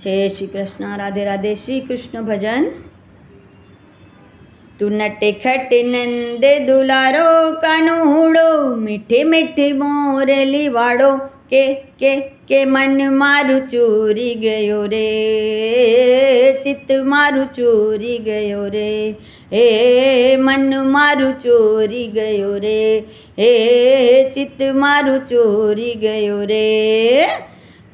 છે શ્રી કૃષ્ણ, રાધે રાધે, શ્રી કૃષ્ણ ભજન. તું નટે ખટ નંદે દુલારો કાનુડો, મીઠી મીઠી મોરલી વાળો, કે કે કે મન મારું ચોરી ગયો રે, ચિત્ત મારું ચોરી ગયો રે, હે, મન મારું ચોરી ગયો રે, હે, ચિત્ત મારું ચોરી ગયો રે.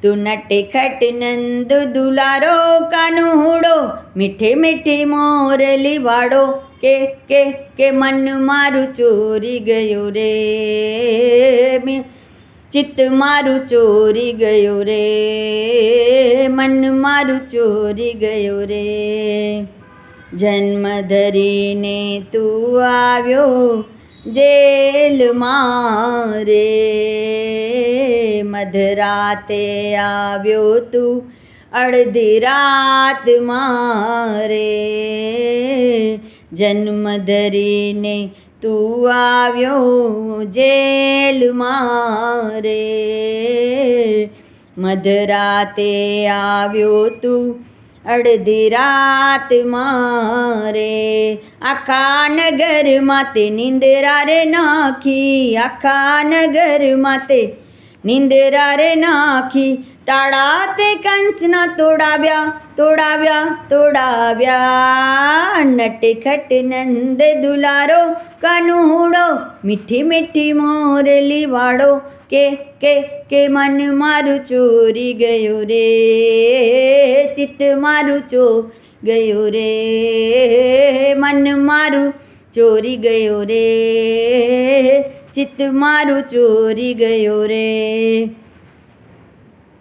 તું નટે ખટ નંદ દુલારો કાનુડો મીઠે મીઠી મોરલી વાળો, કે કે કે મન મારું ચોરી ગયું રે ચિત્ત મારું ચોરી ગયું રે, મન મારું ચોરી ગયું રે. જન્મ ધરીને તું આવ્યો જેલમાં રે. મધરાતે આવ્યો તું, અડધી રાત મારે. જન્મ ધરીને તું આવ્યો જેલ મારે. મધરાતે આવ્યો તું, અડધી રાત મારે. આખા નગરમાં તે નિંદરા રે નાખી, આખા નગરમાં તે નિંદરા રે નાખી તાળા તે કંસના તોડાવ્યા તોડાવ્યા તોડાવ્યા. નટખટ નંદ દુલારો, કનુડો, મીઠી મીઠી મોરલી વાળો. કે કે કે મન મારું ચોરી ગયું રે, ચિત્ત મારું ચો ગયું રે. મન મારું ચોરી ગયું રે ચિત્ત મારું ચોરી ગયો રે.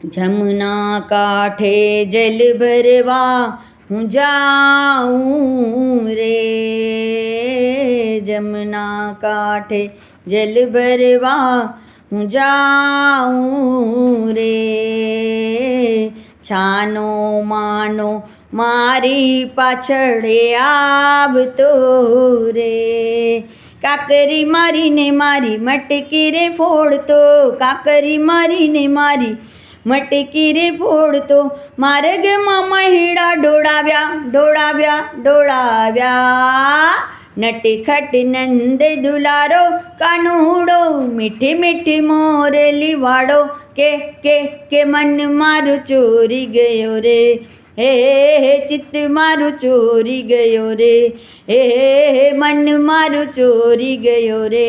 જમના કાંઠે જલ ભરવા હું જાઉં રે. જમના કાંઠે જલ ભરવા હું જાઉં રે. છાનો માનો મારી પાછળ આવતો રે. કાકરી મારીને મારી મટકી રે ફોડતો, કાકરી મારીને મારી મટકી રે ફોડતો માર્ગમાં મહિડા ડોળાવ્યા ડોળાવ્યા ડોળાવ્યા. નટખટ નંદ દુલારો કાનુડો મીઠી મીઠી મોરેલી વાળો કે કે કે મન મારું ચોરી ગયો રે હે ચિત્ત મારું ચોરી ગયો રે હે મન મારું ચોરી ગયો રે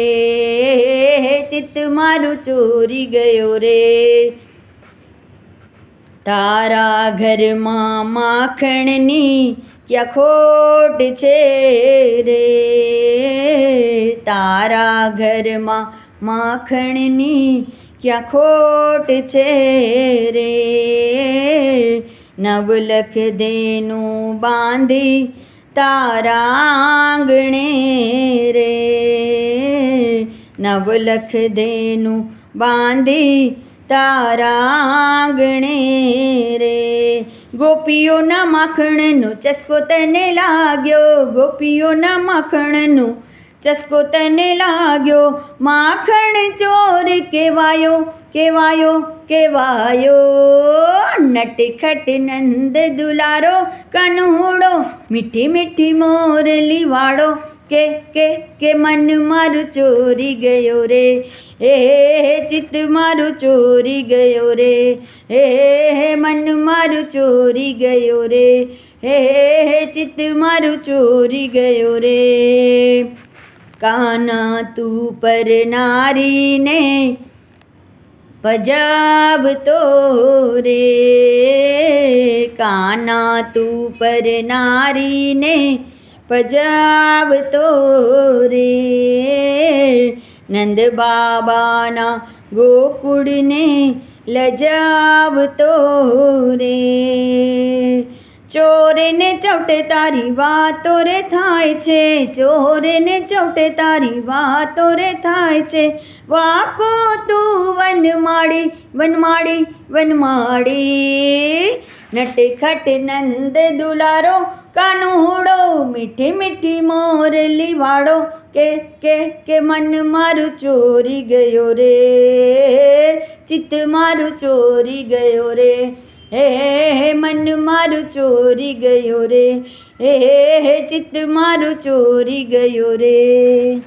ચિત્ત મારું ચોરી ગયો રે તારા ઘરમાં માખણની ક્યાં ખોટ છે રે? તારા ઘરમાં માખણની ક્યાં ખોટ છે રે? નવલખ દેનું બાંધી તારા આંગણે રે. નવલખ દેનું બાંધી તારા આંગણે રે. ગોપીઓના માખણનો ચસ્કો તને લાગ્યો, ગોપીઓના માખણનો ચસ્કો તને લાગ્યો. માખણ ચોર કેવાયો કેવાયો કેવાયો નટખટ નંદ દુલારો, કનુડો, મીઠી મીઠી મોરલી વાળો. કે કે કે મન મારું ચોરી ગયો રે. હે ચિત્ત મારું ચોરી ગયો રે. હે મન મારું ચોરી ગયો રે. હે ચિત્ત મારું ચોરી ગયો રે. કાના તું પર નારીને પજાવતો રે. કાના તું પર નારીને પજાવતો રે. નંદ બાબાના ગોકુળને લજાવતો રે. ચોરેને ચવટે તારી વાતો રે થાય છે, ચોરેને ચવટે તારી વાતો રે થાય છે. વાકો તું વનમાળી વનમાળી વનમાળી. નટખટ નંદ દુલારો કાનુડો મીઠી મીઠી મોરલી વાળો કે કે કે મન મારું ચોરી ગયો રે. ચિત્ત મારું ચોરી ગયો રે. હે હે મન મારું ચોરી ગયો રે. હે હે, ચિત્ત મારું ચોરી ગયો રે.